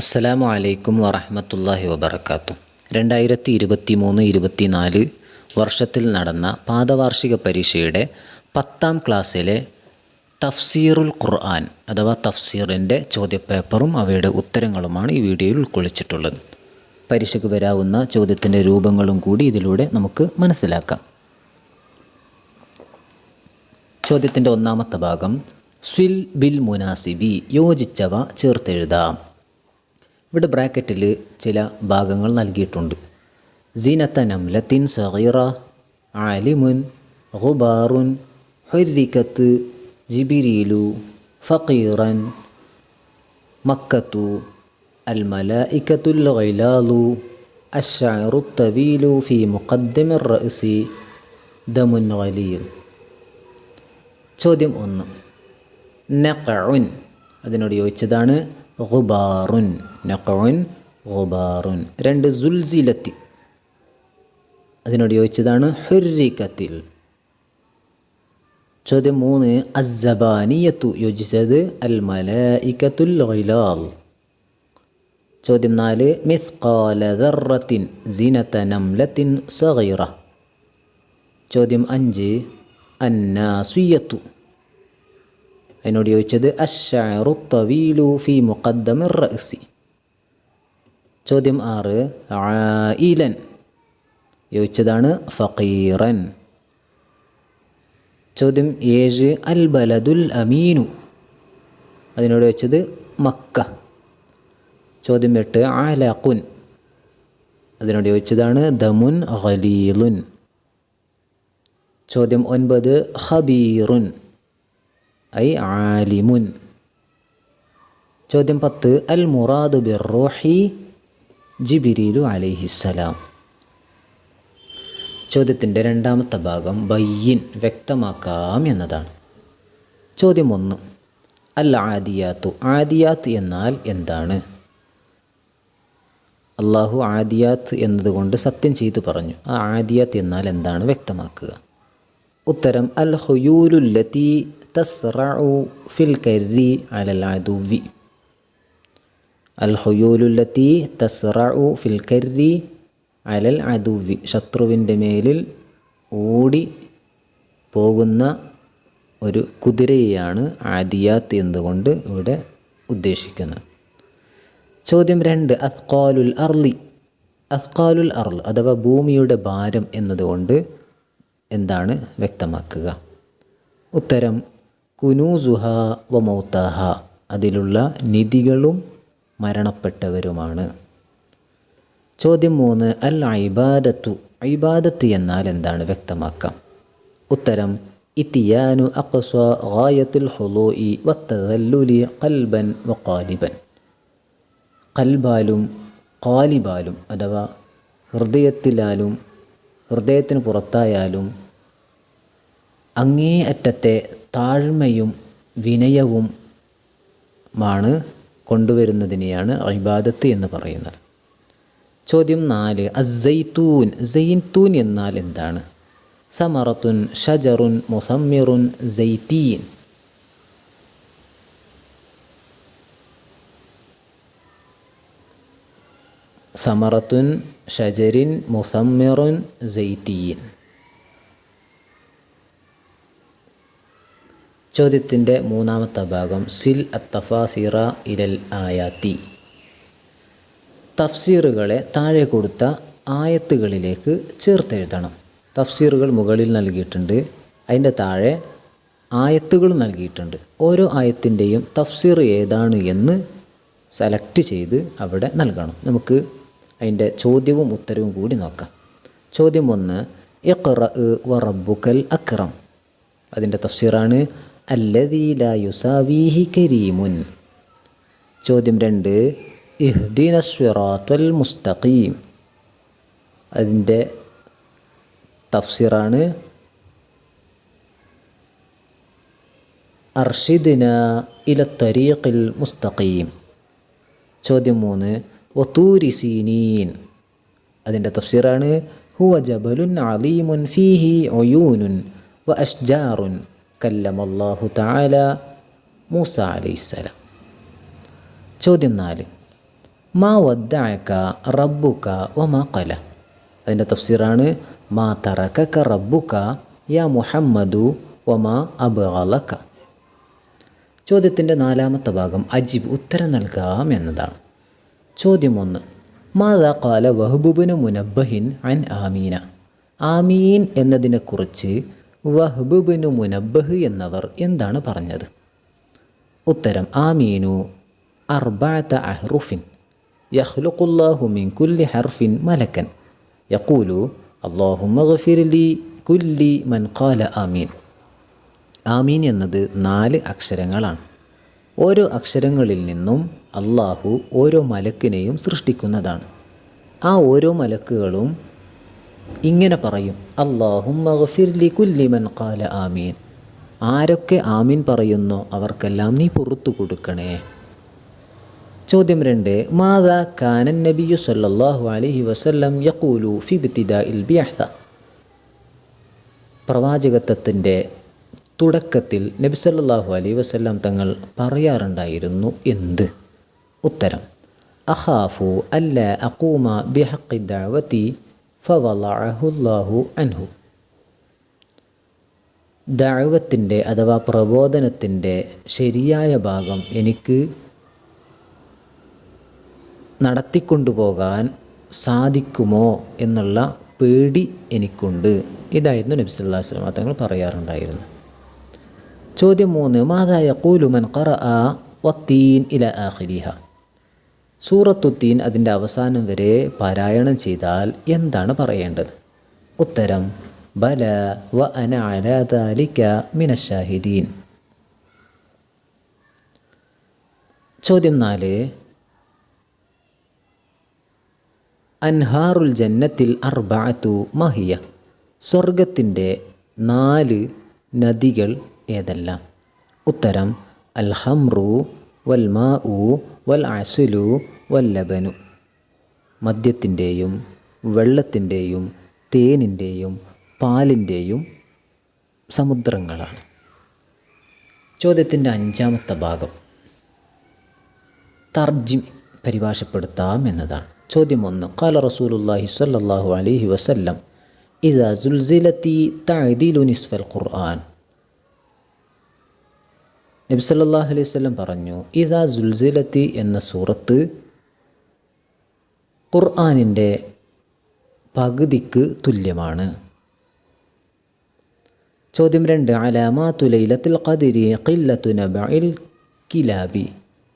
അസ്സലാമു അലൈക്കും വറഹമത്തല്ലാഹി വബർക്കാത്തു രണ്ടായിരത്തി ഇരുപത്തി മൂന്ന് ഇരുപത്തിനാല് വർഷത്തിൽ നടന്ന പാദവാർഷിക പരീക്ഷയുടെ പത്താം ക്ലാസ്സിലെ തഫ്സീറുൽ ഖുർആൻ അഥവാ തഫ്സീറിന്റെ ചോദ്യപേപ്പറും അവയുടെ ഉത്തരങ്ങളുമാണ് ഈ വീഡിയോയിൽ ഉൾക്കൊള്ളിച്ചിട്ടുള്ളത്. പരീക്ഷയ്ക്ക് വരാവുന്ന ചോദ്യത്തിന്റെ രൂപങ്ങളും കൂടി ഇതിലൂടെ നമുക്ക് മനസ്സിലാക്കാം. ചോദ്യത്തിന്റെ ഒന്നാമത്തെ ഭാഗം സ്വിൽ ബിൽ മുനാസിബി യോജിച്ചവ ചേർത്തെഴുതാം. ഇവിടെ ബ്രാക്കറ്റിൽ ചില ഭാഗങ്ങൾ നൽകിയിട്ടുണ്ട്. സീനത്ത നംലത്തിൻ സഹീറ ആലിമുൻ ഗുബാറുൻ ഹൊരിക്കത്ത് ജിബിരിലു ഫീറൻ മക്കത്തു അൽമലായിക്കത്തുൽ ഗൈലാലു അഷാറു തവീലു ഫി മുഖദ്ദിമിർ റഅ്സി ദമുൻ ഗലീൽ ചോദ്യം ഒന്ന്. നഖഉൻ അതിനോട് യോജിച്ചതാണ് ഗുബാറുൻ നഖുൻ ഗുബാറുൻ രണ്ട് സുൽസിലത്തി അതിനോട് ചോദിച്ചതാണ് ഹുരിക്കത്തിൽ ചോദ്യം മൂന്ന് അസബാനിയത്തു യോജിച്ചത് അൽ മലഇക്കത്തുൽ ഗിലാൽ. ചോദ്യം നാല് മിസ്കാല ദർറത്തിൻ സീനത്ത നംലത്തിൻ സഗൈറ. ചോദ്യം അഞ്ച് അന്നാസുയത്തു അതിനോട് ചോദിച്ചത് അഷാറു തവീലു ഫി മുഖദ്ദമിർ റഅസി. ചോദ്യം ആറ് ആയിലൻ. ചോദിച്ചതാണ് ഫക്കീറൻ ചോദ്യം ഏഴ് അൽ ബലദുൽ അമീനു. അതിനോട് വെച്ചത് മക്ക. ചോദ്യം എട്ട് ആലഖുൻ. അതിനോട് ചോദിച്ചതാണ് ദമുൻ ഖലീലുൻ. ചോദ്യം ഒൻപത് ഖബീറുൻ. ഐ ആലിമുൻ. ചോദ്യം പത്ത് അൽ മുറാദു ബിർറോഹി ജിബിരിലു അലൈഹിസ്സലാം ചോദ്യത്തിന്റെ രണ്ടാമത്തെ ഭാഗം ബയ്യിൻ വ്യക്തമാക്കാം എന്നതാണ്. ചോദ്യം ഒന്ന് അൽ ആദിയാത്തു ആദിയാത്ത് എന്നാൽ എന്താണ്? അള്ളാഹു ആദിയാത്ത് എന്നതുകൊണ്ട് സത്യം ചെയ്തു പറഞ്ഞു ആ ആദിയാത്ത് എന്നാൽ എന്താണ്? വ്യക്തമാക്കുക. ഉത്തരം അൽ ഹുയൂലുല്ലത്തി തസ്റഉ في കരി അലൽ അദുവി الخيول التي في على العدو. ശത്രുവിന്റെ മേലിൽ ഓടി പോകുന്ന ഒരു കുതിരയെയാണ് ആദിയാത്ത് എന്നുകൊണ്ട് ഇവിടെ ഉദ്ദേശിക്കുന്നത്? ചോദ്യം രണ്ട് അസ്കാലുൽ അർലി അസ്കാലുൽ അർൽ അഥവാ ഭൂമിയുടെ ഭാരം എന്നതുകൊണ്ട് എന്താണ് വ്യക്തമാക്കുക? ഉത്തരം കുനൂസുഹ വ മൗത്താഹ. അതിലുള്ള നിധികളും മരണപ്പെട്ടവരുമാണ്. ചോദ്യം മൂന്ന് അൽ ഐബാദത്തു ഐബാദത്ത് എന്നാൽ എന്താണ്? വ്യക്തമാക്കാം. ഉത്തരം ഇത്തിയാനു അക്സ ഗായത്തുൽ ഹുലൂഇ കൽബൻ വ കാലിബൻ കൽബാലും കാലിബാലും അഥവാ ഹൃദയത്തിലാലും ഹൃദയത്തിന് പുറത്തായാലും അങ്ങേ അറ്റത്തെ താഴ്മയും വിനയവും മാണ് കൊണ്ടുവരുന്നതിനെയാണ് ഇബാദത്ത് എന്ന് പറയുന്നത്. ചോദ്യം നാല് അസൈത്തൂൻ സൈത്തൂൻ എന്നാൽ എന്താണ്? സമറത്തുൻ ഷജറുൻ മുസമ്മിറുൻ സൈത്തീൻ സമറത്തുൻ ഷജരിൻ മുസമ്മിറുൻ സൈത്തീൻ ചോദ്യത്തിന്റെ മൂന്നാമത്തെ ഭാഗം സിൽ അത്തഫാസിറ ഇരൽ ആയാത്തി. തഫ്സീറുകളെ താഴെ കൊടുത്ത ആയത്തുകളിലേക്ക് ചേർത്തെഴുതണം. തഫ്സീറുകൾ മുകളിൽ നൽകിയിട്ടുണ്ട്. അതിന്റെ താഴെ ആയത്തുകൾ നൽകിയിട്ടുണ്ട്. ഓരോ ആയത്തിന്റെയും തഫ്സീർ ഏതാണ് എന്ന് സെലക്ട് ചെയ്ത് അവിടെ നൽകണം. നമുക്ക് അതിന്റെ ചോദ്യവും ഉത്തരവും കൂടി നോക്കാം. ചോദ്യം ഒന്ന് ഇഖ്റ വ റബ്ബുക്കൽ അക്രം. അതിന്റെ തഫ്സീറാണ് അല്ലദീല യുസാവീഹി കരീമുൻ. ചോദ്യം രണ്ട് ഇഹ്ദിന സ്വിറാത്തുൽ മുസ്തഖീം. അതിന്റെ തഫ്സീറാണ് അർഷിദിന ഇല തരീഖിൽ മുസ്തഖീം. ചോദ്യം മൂന്ന് വത്തൂരി സീനീൻ. അതിന്റെ തഫ്സീറാണ് ഹുവ ജബലുൻ അലീമുൻ ഫീഹി ഒയൂനുൻ വ അഷ്ജാറുൻ. കല്ലമല്ലാഹു താല മൂസ അലൈസലാം ചോദ്യം നാല്. മാ വദ്ദഅക റബ്ബുക മാ കല അതിന്റെ തഫ്സീറാണ് മാ തറക്കക റബ്ബുക യാ മുഹമ്മദു വമാ അബ്ഗലക. ചോദ്യത്തിന്റെ നാലാമത്തെ ഭാഗം അജിബ് ഉത്തരം നൽകാം എന്നതാണ്. ചോദ്യം ഒന്ന്. മാതാ കാല വഹബുബിന് മുനബ്ബഹിൻ അൻ ആമീന. ആമീൻ എന്നതിനെക്കുറിച്ച് വഹബുബിന് മുനബ്ബഹ് എന്നവർ എന്താണ് പറഞ്ഞത്? ഉത്തരം ആമീനു അർബാത്ത അഹ്റുഫിൻ യഹ്ലുഖുല്ലാഹു മിൻ കുല്ലി ഹർഫിൻ മലക്കൻ. യഖൂലു അല്ലാഹുമ്മ മഗ്ഫിർലി കുല്ലി മൻ ഖാല ആമീൻ. ആമീൻ എന്നത് നാല് അക്ഷരങ്ങളാണ്. ഓരോ അക്ഷരങ്ങളിൽ നിന്നും അള്ളാഹു ഓരോ മലക്കിനെയും സൃഷ്ടിക്കുന്നതാണ്. ആ ഓരോ മലക്കുകളും ഇങ്ങനെ പറയും അള്ളാഹും ഖാല ആമീൻ. ആരൊക്കെ ആമീൻ പറയുന്നോ അവർക്കെല്ലാം നീ പുറത്തു കൊടുക്കണേ. ചോദ്യം രണ്ട് മാതാ കാനൻ നബിയു സല്ലാഹു അലഹി വസല്ലം യക്കൂലു ഫിബിത്തിദ ഇൽ ബിഅഹ്ത പ്രവാചകത്വത്തിന്റെ തുടക്കത്തിൽ നബി സല്ലാഹു അലൈഹി വസല്ലം തങ്ങൾ പറയാറുണ്ടായിരുന്നു എന്ത്? ഉത്തരം അഹാഫു അല്ല അക്കൂമ ബിഹഖി ദഅവതി ഫവളഅഹുല്ലാഹു അൻഹു. ദഅവത്തിന്റെ അഥവാ പ്രബോധനത്തിന്റെ ശരിയായ ഭാഗം എനിക്ക് നടത്തിക്കൊണ്ടുപോകാൻ സാധിക്കുമോ എന്നുള്ള പേടി എനിക്കുണ്ട്. ഇതായിരുന്നു നബി അലൈഹി തങ്ങൾ പറയാറുണ്ടായിരുന്നു ചോദ്യം മൂന്ന് മാതായ കൂലുമൻ ഖറ വത്തീൻ ഇല ആഖിരിഹ? സൂറത്തുത്തീൻ അതിന്റെ അവസാനം വരെ പാരായണം ചെയ്താൽ എന്താണ് പറയേണ്ടത്? ഉത്തരം ബല വ അന മിനഷാഹിദീൻ ചോദ്യം നാല് അൻഹാറുൽ ജന്നത്തിൽ അർബാത്തു മഹിയ. സ്വർഗത്തിന്റെ നാല് നദികൾ ഏതെല്ലാം? ഉത്തരം അൽ ഹംറു വൽ മാ ഉ വൽ അസുലു വല്ലബനു. ലബനു മദ്യത്തിന്റെയും വെള്ളത്തിന്റെയും തേനിന്റെയും പാലിന്റെയും സമുദ്രങ്ങളാണ്. ചോദ്യത്തിന്റെ അഞ്ചാമത്തെ ഭാഗം. തർജിം പരിഭാഷപ്പെടുത്താം എന്നതാണ്. ചോദ്യം ഒന്ന്. കാല റസൂലുല്ലാഹി സ്വല്ലല്ലാഹു അലൈഹി വസല്ലം ഇദാ സുൽസിലത്തി തഅദിലു നിസ്ഫൽ ഖുർആൻ നബി സല്ലല്ലാഹു അലൈഹി സ്വലം പറഞ്ഞു ഇതാ സുൽസിലത്തി എന്ന സൂറത്ത് ഖുർആാനിന്റെ പകുതിക്ക് തുല്യമാണ്. ചോദ്യം രണ്ട് അലാമാത്തു ലൈലത്തിൽ ഖദിരി ഖില്ലത്തു നബഇൽ കിലാബി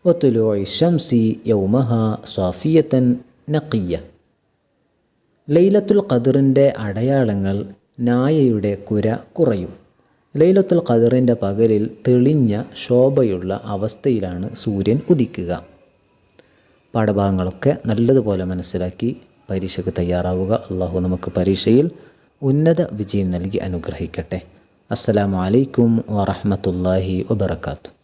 വത്തുലൂഇ ഷംസി യൗമഹ സ്വാഫിയത്തൻ നഖിയ ലൈലത്തുൽ ഖദറിന്റെ അടയാളങ്ങൾ നായയുടെ കുര കുറയും. ലൈലത്തുൽ ഖദറിന്റെ പകലിൽ തെളിഞ്ഞ ശോഭയുള്ള അവസ്ഥയിലാണ് സൂര്യൻ ഉദിക്കുക. പാഠഭാഗങ്ങളൊക്കെ നല്ലതുപോലെ മനസ്സിലാക്കി പരീക്ഷയ്ക്ക് തയ്യാറാവുക. അള്ളാഹു നമുക്ക് പരീക്ഷയിൽ ഉന്നത വിജയം നൽകി അനുഗ്രഹിക്കട്ടെ. അസ്സലാമു അലൈക്കും വറഹ്മത്തുള്ളാഹി വബർക്കാത്തു